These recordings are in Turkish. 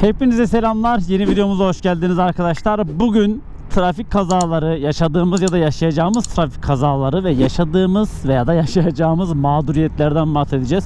Hepinize selamlar. Yeni videomuza hoş geldiniz arkadaşlar. Bugün trafik kazaları, yaşadığımız ya da yaşayacağımız trafik kazaları ve yaşadığımız veya da yaşayacağımız mağduriyetlerden bahsedeceğiz.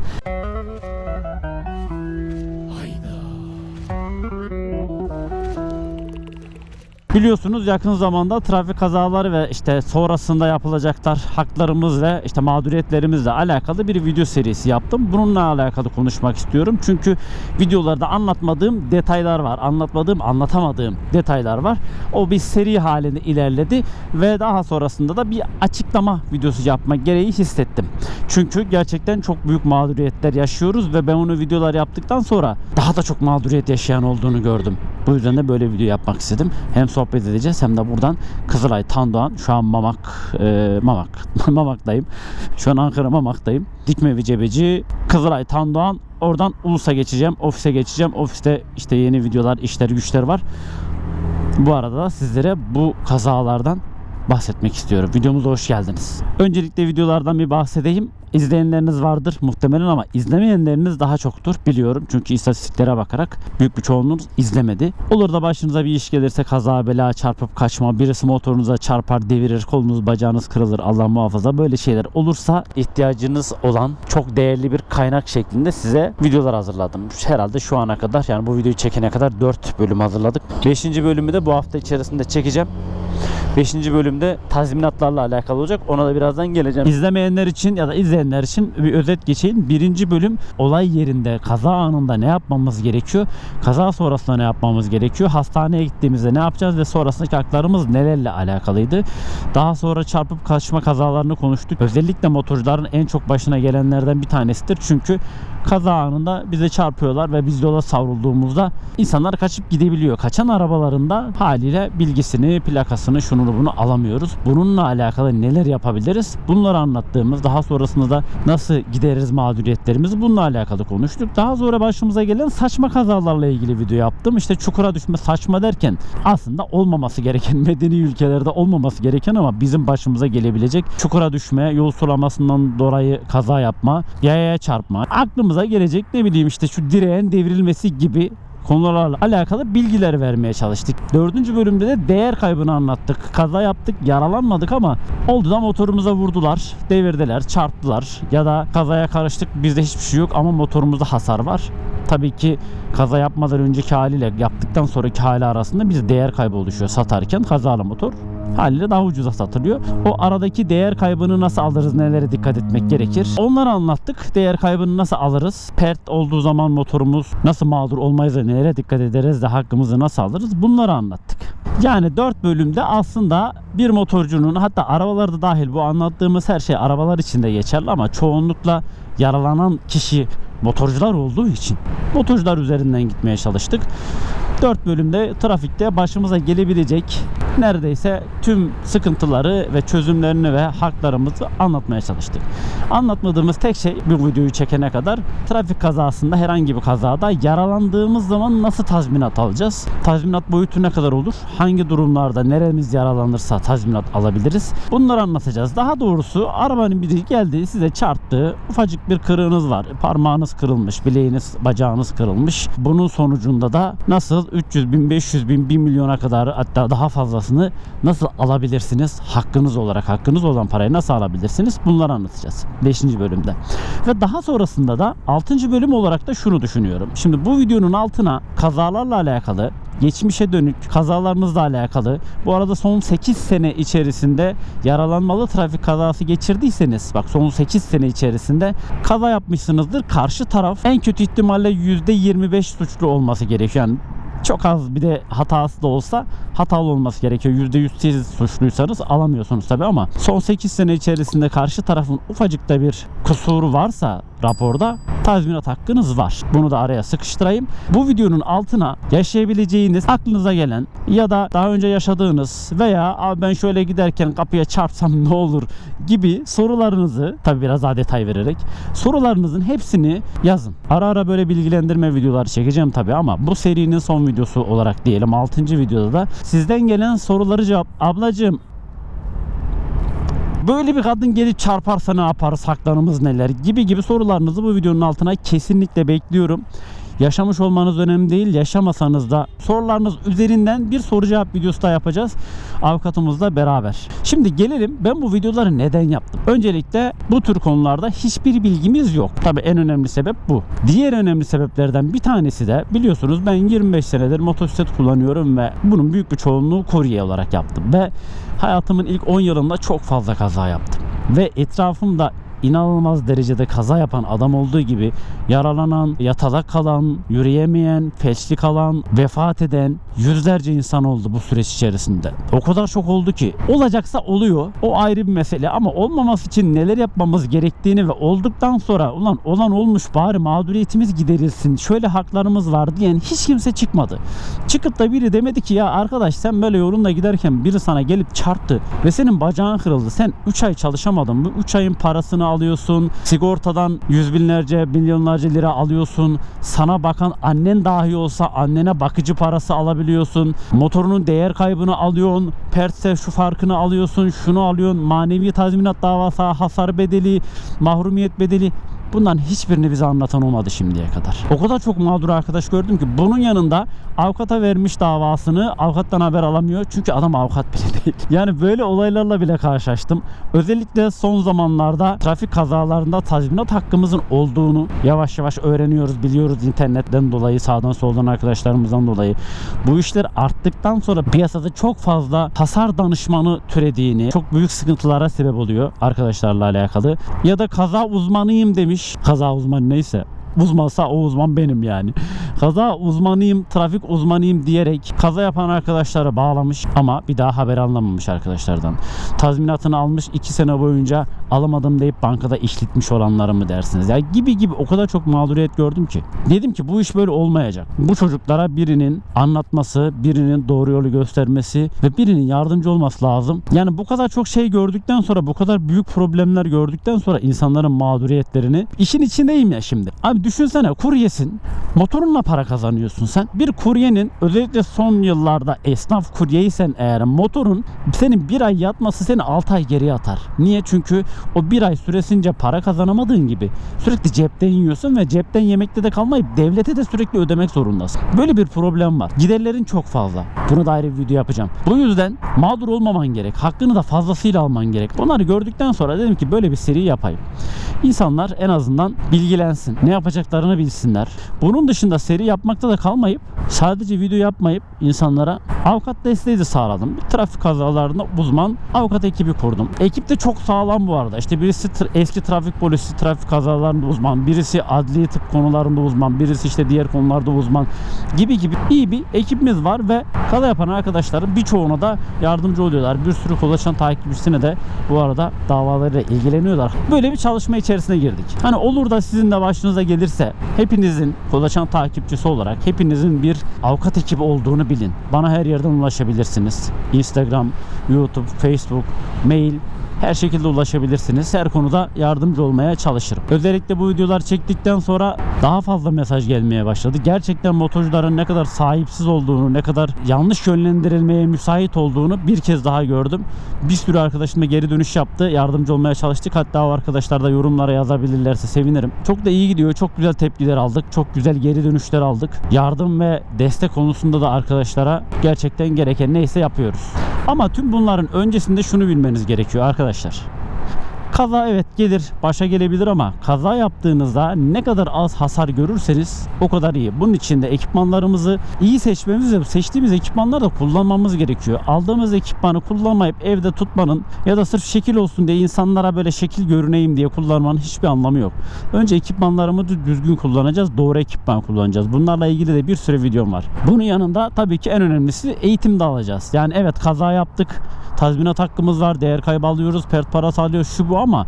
Biliyorsunuz yakın zamanda trafik kazaları ve işte sonrasında yapılacaklar haklarımız ve işte mağduriyetlerimizle alakalı bir video serisi yaptım. Bununla alakalı konuşmak istiyorum. Çünkü videolarda anlatmadığım detaylar var. Anlatmadığım, anlatamadığım detaylar var. O bir seri halinde ilerledi ve daha sonrasında da bir açıklama videosu yapmak gereği hissettim. Çünkü gerçekten çok büyük mağduriyetler yaşıyoruz ve ben onu videolar yaptıktan sonra daha da çok mağduriyet yaşayan olduğunu gördüm. Bu yüzden de böyle video yapmak istedim. Hem sohbet edeceğiz hem de buradan Kızılay Tandoğan şu an Mamak e, Mamak Mamak'tayım. Şu an Ankara Mamak'tayım. Dikmevi Cebeci Kızılay Tandoğan oradan Ulus'a geçeceğim. Ofise geçeceğim. Ofiste işte yeni videolar, işler, güçler var. Bu arada da sizlere bu kazalardan bahsetmek istiyorum. Videomuza hoş geldiniz. Öncelikle videolardan bir bahsedeyim. İzleyenleriniz vardır muhtemelen ama izlemeyenleriniz daha çoktur biliyorum. Çünkü istatistiklere bakarak büyük bir çoğunluğunuz izlemedi. Olur da başınıza bir iş gelirse kaza bela çarpıp kaçma, birisi motorunuza çarpar, devirir, kolunuz bacağınız kırılır Allah muhafaza böyle şeyler olursa ihtiyacınız olan çok değerli bir kaynak şeklinde size videolar hazırladım. Herhalde şu ana kadar yani bu videoyu çekene kadar 4 bölüm hazırladık. 5. bölümü de bu hafta içerisinde çekeceğim. 5. bölümde tazminatlarla alakalı olacak. Ona da birazdan geleceğim. İzlemeyenler için ya da izleyenler için bir özet geçeyim. Birinci bölüm olay yerinde kaza anında ne yapmamız gerekiyor? Kaza sonrasında ne yapmamız gerekiyor? Hastaneye gittiğimizde ne yapacağız ve sonrasındaki haklarımız nelerle alakalıydı? Daha sonra çarpıp kaçma kazalarını konuştuk. Özellikle motorcuların en çok başına gelenlerden bir tanesidir. Çünkü kaza anında bize çarpıyorlar ve biz yola savrulduğumuzda insanlar kaçıp gidebiliyor. Kaçan arabalarında haliyle bilgisini, plakasını, şunu bunu alamıyoruz. Bununla alakalı neler yapabiliriz? Bunları anlattığımız, daha sonrasında da nasıl gideririz mağduriyetlerimizi bununla alakalı konuştuk. Daha sonra başımıza gelen saçma kazalarla ilgili video yaptım. İşte çukura düşme saçma derken aslında olmaması gereken medeni ülkelerde olmaması gereken ama bizim başımıza gelebilecek çukura düşme, yol sulamasından dolayı kaza yapma, yayaya çarpma, aklımıza gelecek ne bileyim işte şu direğin devrilmesi gibi konularla alakalı bilgiler vermeye çalıştık. Dördüncü bölümde de değer kaybını anlattık. Kaza yaptık, yaralanmadık ama oldu da motorumuza vurdular, devirdiler, çarptılar ya da kazaya karıştık bizde hiçbir şey yok ama motorumuzda hasar var. Tabii ki kaza yapmadan önceki haliyle yaptıktan sonraki hali arasında bir değer kaybı oluşuyor satarken kazalı motor haliyle daha ucuza satılıyor. O aradaki değer kaybını nasıl alırız, nelere dikkat etmek gerekir? Onları anlattık. Değer kaybını nasıl alırız? Pert olduğu zaman motorumuz nasıl mağdur olmayız da nelere dikkat ederiz de hakkımızı nasıl alırız? Bunları anlattık. Yani 4 bölümde aslında bir motorcunun hatta arabalarda dahil bu anlattığımız her şey arabalar için de geçerli ama çoğunlukla yaralanan kişi motorcular olduğu için motorcular üzerinden gitmeye çalıştık. 4 bölümde trafikte başımıza gelebilecek neredeyse tüm sıkıntıları ve çözümlerini ve haklarımızı anlatmaya çalıştık. Anlatmadığımız tek şey bu videoyu çekene kadar trafik kazasında herhangi bir kazada yaralandığımız zaman nasıl tazminat alacağız? Tazminat boyutu ne kadar olur? Hangi durumlarda neremiz yaralanırsa tazminat alabiliriz? Bunları anlatacağız. Daha doğrusu arabanın biri geldi size çarptı. Ufacık bir kırığınız var. Parmağınız kırılmış, bileğiniz, bacağınız kırılmış. Bunun sonucunda da nasıl 300 bin, 500 bin, 1 milyona kadar hatta daha fazlasını nasıl alabilirsiniz? Hakkınız olarak, hakkınız olan parayı nasıl alabilirsiniz? Bunları anlatacağız 5. bölümde. Ve daha sonrasında da 6. bölüm olarak da şunu düşünüyorum. Şimdi bu videonun altına kazalarla alakalı geçmişe dönük kazalarınızla alakalı. Bu arada son 8 sene içerisinde yaralanmalı trafik kazası geçirdiyseniz bak son 8 sene içerisinde kaza yapmışsınızdır. Karşı taraf en kötü ihtimalle %25 suçlu olması gerekiyor. Yani çok az bir de hatası da olsa hatalı olması gerekiyor. %100 siz suçluysanız alamıyorsunuz tabi ama son 8 sene içerisinde karşı tarafın ufacık da bir kusuru varsa raporda tazminat hakkınız var. Bunu da araya sıkıştırayım. Bu videonun altına yaşayabileceğiniz aklınıza gelen ya da daha önce yaşadığınız veya Abi ben şöyle giderken kapıya çarpsam ne olur gibi sorularınızı tabi biraz daha detay vererek sorularınızın hepsini yazın. Ara ara böyle bilgilendirme videoları çekeceğim tabi ama bu serinin son videosu olarak diyelim 6. videoda da sizden gelen soruları cevap ablacığım Böyle bir kadın gelip çarparsa ne yaparız, haklarımız neler gibi gibi sorularınızı bu videonun altına kesinlikle bekliyorum. Yaşamış olmanız önemli değil. Yaşamasanız da sorularınız üzerinden bir soru cevap videosu da yapacağız. Avukatımızla beraber. Şimdi gelelim ben bu videoları neden yaptım? Öncelikle bu tür konularda hiçbir bilgimiz yok. Tabii en önemli sebep bu. Diğer önemli sebeplerden bir tanesi de biliyorsunuz ben 25 senedir motosiklet kullanıyorum ve bunun büyük bir çoğunluğu kurye olarak yaptım. Ve hayatımın ilk 10 yılında çok fazla kaza yaptım. Ve etrafımda inanılmaz derecede kaza yapan adam olduğu gibi yaralanan, yatalak kalan, yürüyemeyen, felçli kalan, vefat eden yüzlerce insan oldu bu süreç içerisinde. O kadar çok oldu ki olacaksa oluyor. O ayrı bir mesele ama olmaması için neler yapmamız gerektiğini ve olduktan sonra ulan olan olmuş bari mağduriyetimiz giderilsin. Şöyle haklarımız var diyen hiç kimse çıkmadı. Çıkıp da biri demedi ki ya arkadaş sen böyle yolunda giderken biri sana gelip çarptı ve senin bacağın kırıldı. Sen 3 ay çalışamadın. Bu 3 ayın parasını alıyorsun. Sigortadan yüz binlerce, milyonlarca lira alıyorsun. Sana bakan annen dahi olsa annene bakıcı parası alabiliyorsun. Motorunun değer kaybını alıyorsun. Pertse şu farkını alıyorsun. Şunu alıyorsun. Manevi tazminat davası, hasar bedeli, mahrumiyet bedeli. Bunların hiçbirini bize anlatan olmadı şimdiye kadar. O kadar çok mağdur arkadaş gördüm ki bunun yanında avukata vermiş davasını avukattan haber alamıyor. Çünkü adam avukat bile değil. Yani böyle olaylarla bile karşılaştım. Özellikle son zamanlarda trafik kazalarında tazminat hakkımızın olduğunu yavaş yavaş öğreniyoruz, biliyoruz internetten dolayı, sağdan soldan arkadaşlarımızdan dolayı. Bu işler arttıktan sonra piyasada çok fazla hasar danışmanı türediğini, çok büyük sıkıntılara sebep oluyor arkadaşlarla alakalı. Ya da kaza uzmanıyım demiş. Kaza uzmanı neyse uzmansa o uzman benim yani. Kaza uzmanıyım, trafik uzmanıyım diyerek kaza yapan arkadaşlara bağlamış ama bir daha haber alamamış arkadaşlardan. Tazminatını almış 2 sene boyunca alamadım deyip bankada işletmiş olanları mı dersiniz? Ya gibi gibi o kadar çok mağduriyet gördüm ki. Dedim ki bu iş böyle olmayacak. Bu çocuklara birinin anlatması, birinin doğru yolu göstermesi ve birinin yardımcı olması lazım. Yani bu kadar çok şey gördükten sonra, bu kadar büyük problemler gördükten sonra insanların mağduriyetlerini işin içindeyim ya şimdi. Abi düşünsene kuryesin. Motorunla para kazanıyorsun sen. Bir kuryenin özellikle son yıllarda esnaf kuryeysen eğer motorun senin bir ay yatması seni 6 ay geriye atar. Niye? Çünkü o bir ay süresince para kazanamadığın gibi sürekli cepten yiyorsun ve cepten yemekte de kalmayıp devlete de sürekli ödemek zorundasın. Böyle bir problem var. Giderlerin çok fazla. Bunu da ayrı bir video yapacağım. Bu yüzden mağdur olmaman gerek. Hakkını da fazlasıyla alman gerek. Bunları gördükten sonra dedim ki böyle bir seri yapayım. İnsanlar en azından bilgilensin. Ne yapacaklarını bilsinler. Bunun dışında seri yapmakta da kalmayıp sadece video yapmayıp insanlara avukat desteği de sağladım. Bir trafik kazalarında uzman avukat ekibi kurdum. Ekip de çok sağlam bu arada. İşte birisi tr- eski trafik polisi trafik kazalarında uzman, birisi adli tıp konularında uzman, birisi işte diğer konularda uzman gibi gibi iyi bir ekibimiz var ve kaza yapan arkadaşların birçoğuna da yardımcı oluyorlar. Bir sürü kolaçan takipçisine de bu arada davalarıyla ilgileniyorlar. Böyle bir çalışma içerisine girdik. Hani olur da sizin de başınıza gelirse hepinizin kolaçan takipçisi olarak hepinizin bir avukat ekibi olduğunu bilin. Bana her yerden ulaşabilirsiniz. Instagram, YouTube, Facebook, mail her şekilde ulaşabilirsiniz. Her konuda yardımcı olmaya çalışırım. Özellikle bu videolar çektikten sonra daha fazla mesaj gelmeye başladı. Gerçekten motorcuların ne kadar sahipsiz olduğunu, ne kadar yanlış yönlendirilmeye müsait olduğunu bir kez daha gördüm. Bir sürü arkadaşım da geri dönüş yaptı. Yardımcı olmaya çalıştık. Hatta o arkadaşlar da yorumlara yazabilirlerse sevinirim. Çok da iyi gidiyor. Çok güzel tepkiler aldık. Çok güzel geri dönüşler aldık. Yardım ve destek konusunda da arkadaşlara gerçekten gereken neyse yapıyoruz. Ama tüm bunların öncesinde şunu bilmeniz gerekiyor arkadaşlar. Kaza evet gelir, başa gelebilir ama kaza yaptığınızda ne kadar az hasar görürseniz o kadar iyi. Bunun için de ekipmanlarımızı iyi seçmemiz ve seçtiğimiz ekipmanları da kullanmamız gerekiyor. Aldığımız ekipmanı kullanmayıp evde tutmanın ya da sırf şekil olsun diye insanlara böyle şekil görüneyim diye kullanmanın hiçbir anlamı yok. Önce ekipmanlarımızı düzgün kullanacağız, doğru ekipman kullanacağız. Bunlarla ilgili de bir sürü videom var. Bunun yanında tabii ki en önemlisi eğitim de alacağız. Yani evet kaza yaptık, tazminat hakkımız var, değer kaybı alıyoruz, pert parası alıyoruz, şu bu ama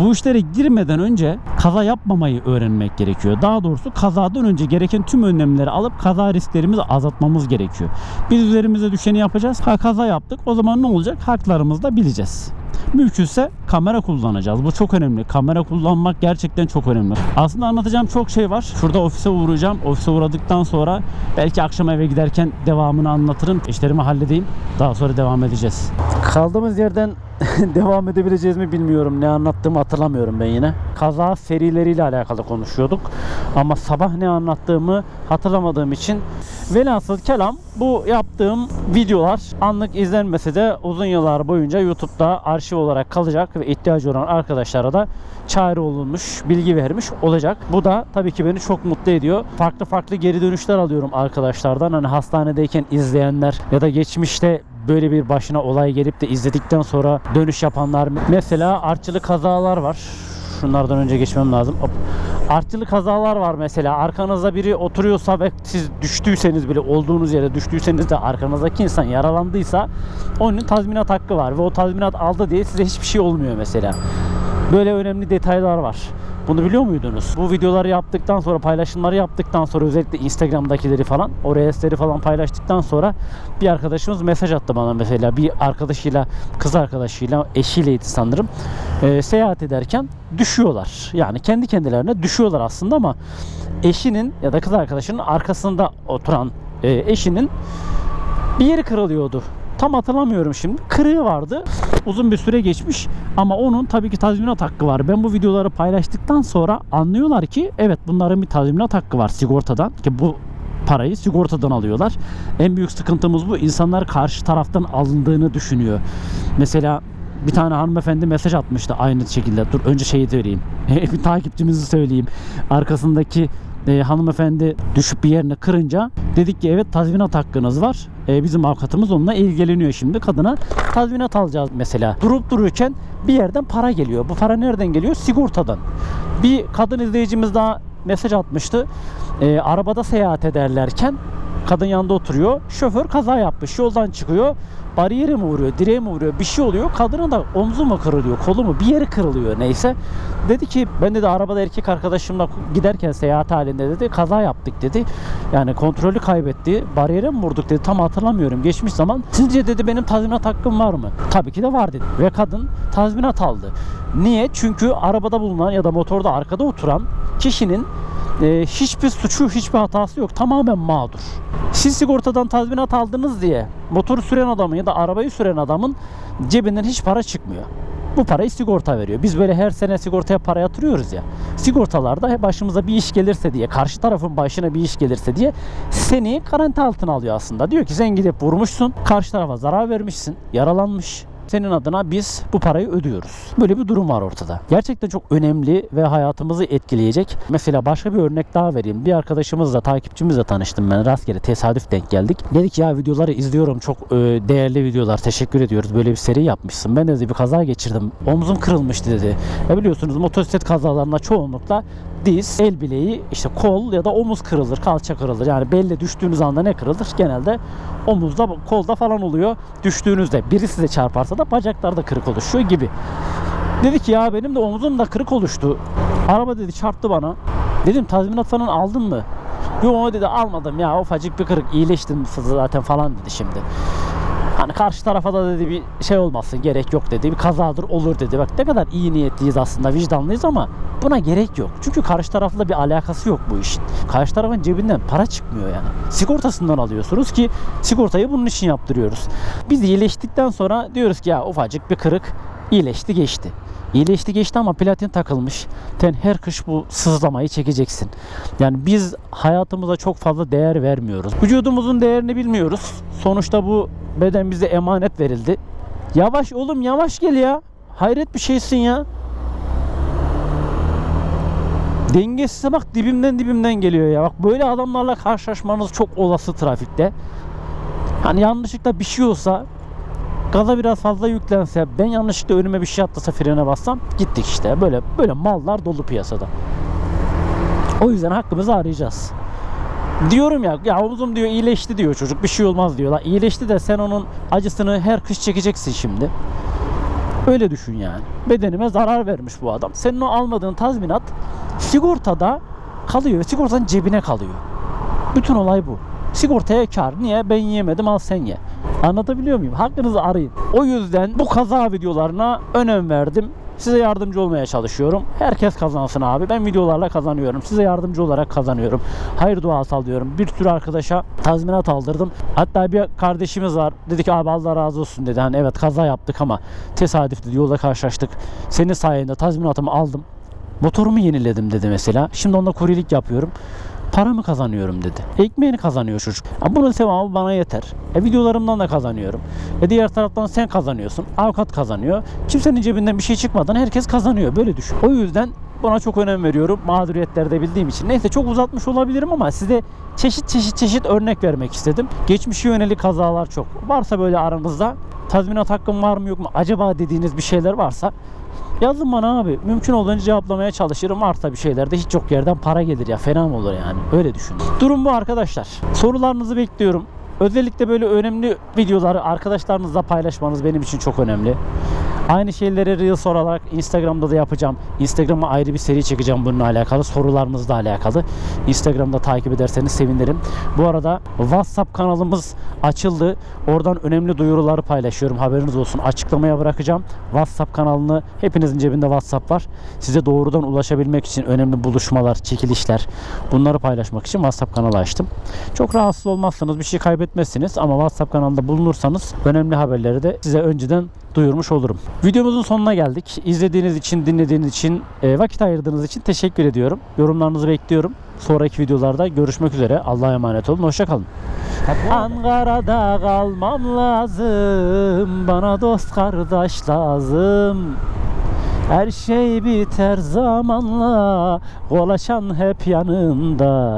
bu işlere girmeden önce kaza yapmamayı öğrenmek gerekiyor. Daha doğrusu kazadan önce gereken tüm önlemleri alıp kaza risklerimizi azaltmamız gerekiyor. Biz üzerimize düşeni yapacağız. Ha kaza yaptık. O zaman ne olacak? Haklarımızı da bileceğiz. Mümkünse kamera kullanacağız. Bu çok önemli. Kamera kullanmak gerçekten çok önemli. Aslında anlatacağım çok şey var. Şurada ofise uğrayacağım. Ofise uğradıktan sonra belki akşam eve giderken devamını anlatırım. İşlerimi halledeyim. Daha sonra devam edeceğiz. Kaldığımız yerden devam edebileceğiz mi bilmiyorum. Ne anlattığımı hatırlamıyorum ben yine. Kaza serileriyle alakalı konuşuyorduk. Ama sabah ne anlattığımı hatırlamadığım için velhasıl kelam bu yaptığım videolar anlık izlenmese de uzun yıllar boyunca YouTube'da arşiv olarak kalacak ve ihtiyacı olan arkadaşlara da çare olunmuş, bilgi vermiş olacak. Bu da tabii ki beni çok mutlu ediyor. Farklı farklı geri dönüşler alıyorum arkadaşlardan. Hani hastanedeyken izleyenler ya da geçmişte böyle bir başına olay gelip de izledikten sonra dönüş yapanlar. Mesela artçılı kazalar var. Şunlardan önce geçmem lazım. Hop. Artçılı kazalar var mesela. Arkanızda biri oturuyorsa ve siz düştüyseniz bile olduğunuz yere düştüyseniz de arkanızdaki insan yaralandıysa onun tazminat hakkı var ve o tazminat aldı diye size hiçbir şey olmuyor mesela. Böyle önemli detaylar var. Bunu biliyor muydunuz? Bu videoları yaptıktan sonra, paylaşımları yaptıktan sonra özellikle Instagram'dakileri falan, o reelsleri falan paylaştıktan sonra bir arkadaşımız mesaj attı bana mesela. Bir arkadaşıyla, kız arkadaşıyla, eşiyleydi sanırım. Ee, seyahat ederken düşüyorlar. Yani kendi kendilerine düşüyorlar aslında ama eşinin ya da kız arkadaşının arkasında oturan e, eşinin bir yeri kırılıyordu. Tam hatırlamıyorum şimdi. Kırığı vardı. Uzun bir süre geçmiş ama onun tabii ki tazminat hakkı var. Ben bu videoları paylaştıktan sonra anlıyorlar ki evet bunların bir tazminat hakkı var sigortadan ki bu parayı sigortadan alıyorlar. En büyük sıkıntımız bu. İnsanlar karşı taraftan alındığını düşünüyor. Mesela bir tane hanımefendi mesaj atmıştı aynı şekilde. Dur önce şeyi söyleyeyim. bir takipçimizi söyleyeyim. Arkasındaki e, hanımefendi düşüp bir yerini kırınca dedik ki evet tazminat hakkınız var. E, bizim avukatımız onunla ilgileniyor şimdi. Kadına tazminat alacağız mesela. Durup dururken bir yerden para geliyor. Bu para nereden geliyor? Sigortadan. Bir kadın izleyicimiz daha mesaj atmıştı. E, arabada seyahat ederlerken kadın yanında oturuyor. Şoför kaza yapmış. Yoldan çıkıyor. Bariyere mi vuruyor, direğe mi vuruyor? Bir şey oluyor. Kadının da omzu mu kırılıyor, kolu mu? Bir yeri kırılıyor neyse. Dedi ki ben dedi arabada erkek arkadaşımla giderken seyahat halinde dedi kaza yaptık dedi. Yani kontrolü kaybetti. Bariyere mi vurduk dedi. Tam hatırlamıyorum. Geçmiş zaman. Sizce dedi benim tazminat hakkım var mı? Tabii ki de var dedi. Ve kadın tazminat aldı. Niye? Çünkü arabada bulunan ya da motorda arkada oturan kişinin e, hiçbir suçu, hiçbir hatası yok. Tamamen mağdur. Siz sigortadan tazminat aldınız diye motoru süren adamın ya da arabayı süren adamın cebinden hiç para çıkmıyor. Bu parayı sigorta veriyor. Biz böyle her sene sigortaya para yatırıyoruz ya. Sigortalarda başımıza bir iş gelirse diye, karşı tarafın başına bir iş gelirse diye seni garanti altına alıyor aslında. Diyor ki sen gidip vurmuşsun, karşı tarafa zarar vermişsin, yaralanmış. Senin adına biz bu parayı ödüyoruz. Böyle bir durum var ortada. Gerçekten çok önemli ve hayatımızı etkileyecek. Mesela başka bir örnek daha vereyim. Bir arkadaşımızla, takipçimizle tanıştım ben. Rastgele tesadüf denk geldik. Dedik ya videoları izliyorum. Çok e, değerli videolar. Teşekkür ediyoruz. Böyle bir seri yapmışsın. Ben de dedi bir kaza geçirdim. Omzum kırılmıştı dedi. Ya biliyorsunuz motosiklet kazalarında çoğunlukla diz, el bileği, işte kol ya da omuz kırılır, kalça kırılır. Yani belli düştüğünüz anda ne kırılır? Genelde omuzda, kolda falan oluyor. Düştüğünüzde biri size çarparsa da bacaklarda kırık oluşuyor gibi. Dedi ki ya benim de omuzum da kırık oluştu. Araba dedi çarptı bana. Dedim tazminat falan aldın mı? Yok dedi almadım ya ufacık bir kırık iyileştim zaten falan dedi şimdi. Hani karşı tarafa da dedi bir şey olmasın gerek yok dedi. Bir kazadır olur dedi. Bak ne kadar iyi niyetliyiz aslında vicdanlıyız ama buna gerek yok. Çünkü karşı tarafla bir alakası yok bu işin. Karşı tarafın cebinden para çıkmıyor yani. Sigortasından alıyorsunuz ki sigortayı bunun için yaptırıyoruz. Biz iyileştikten sonra diyoruz ki ya ufacık bir kırık iyileşti geçti. İyileşti geçti ama platin takılmış. Sen her kış bu sızlamayı çekeceksin. Yani biz hayatımıza çok fazla değer vermiyoruz. Vücudumuzun değerini bilmiyoruz. Sonuçta bu beden bize emanet verildi. Yavaş oğlum yavaş gel ya. Hayret bir şeysin ya. Dengesize bak dibimden dibimden geliyor ya. Bak böyle adamlarla karşılaşmanız çok olası trafikte. Hani yanlışlıkla bir şey olsa gaza biraz fazla yüklense ben yanlışlıkla önüme bir şey atlasa frene bassam gittik işte. Böyle böyle mallar dolu piyasada. O yüzden hakkımızı arayacağız. Diyorum ya ya omuzum diyor iyileşti diyor çocuk bir şey olmaz diyor. La iyileşti de sen onun acısını her kış çekeceksin şimdi. Öyle düşün yani. Bedenime zarar vermiş bu adam. Senin o almadığın tazminat sigortada kalıyor. Sigortanın cebine kalıyor. Bütün olay bu. Sigortaya kar. Niye? Ben yiyemedim al sen ye. Anlatabiliyor muyum? Hakkınızı arayın. O yüzden bu kaza videolarına önem verdim. Size yardımcı olmaya çalışıyorum. Herkes kazansın abi. Ben videolarla kazanıyorum. Size yardımcı olarak kazanıyorum. Hayır duası alıyorum. Bir sürü arkadaşa tazminat aldırdım. Hatta bir kardeşimiz var. Dedi ki abi Allah razı olsun dedi. Hani evet kaza yaptık ama tesadüf dedi. Yolda karşılaştık. Senin sayende tazminatımı aldım. Motorumu yeniledim dedi mesela. Şimdi onunla kuryelik yapıyorum. Paramı kazanıyorum dedi. Ekmeğini kazanıyor çocuk. Ya bunun sevabı bana yeter. E videolarımdan da kazanıyorum. E diğer taraftan sen kazanıyorsun. Avukat kazanıyor. Kimsenin cebinden bir şey çıkmadan herkes kazanıyor. Böyle düşün. O yüzden buna çok önem veriyorum. Mağduriyetlerde bildiğim için. Neyse çok uzatmış olabilirim ama size çeşit çeşit çeşit örnek vermek istedim. Geçmişe yönelik kazalar çok. Varsa böyle aranızda tazminat hakkım var mı yok mu acaba dediğiniz bir şeyler varsa Yazın bana abi. Mümkün olduğunca cevaplamaya çalışırım. Varsa bir şeylerde hiç yok yerden para gelir ya. Fena mı olur yani? Öyle düşün. Durum bu arkadaşlar. Sorularınızı bekliyorum. Özellikle böyle önemli videoları arkadaşlarınızla paylaşmanız benim için çok önemli. Aynı şeyleri Reels olarak Instagram'da da yapacağım. Instagram'a ayrı bir seri çekeceğim bununla alakalı. Sorularınızla alakalı. Instagram'da takip ederseniz sevinirim. Bu arada WhatsApp kanalımız açıldı. Oradan önemli duyuruları paylaşıyorum. Haberiniz olsun. Açıklamaya bırakacağım. WhatsApp kanalını hepinizin cebinde WhatsApp var. Size doğrudan ulaşabilmek için önemli buluşmalar, çekilişler bunları paylaşmak için WhatsApp kanalı açtım. Çok rahatsız olmazsınız, bir şey kaybetmezsiniz ama WhatsApp kanalında bulunursanız önemli haberleri de size önceden duyurmuş olurum. Videomuzun sonuna geldik. İzlediğiniz için, dinlediğiniz için, e, vakit ayırdığınız için teşekkür ediyorum. Yorumlarınızı bekliyorum. Sonraki videolarda görüşmek üzere. Allah'a emanet olun. Hoşçakalın. Ankara'da kalmam lazım. Bana dost kardeş lazım. Her şey biter zamanla Kolaşan hep yanında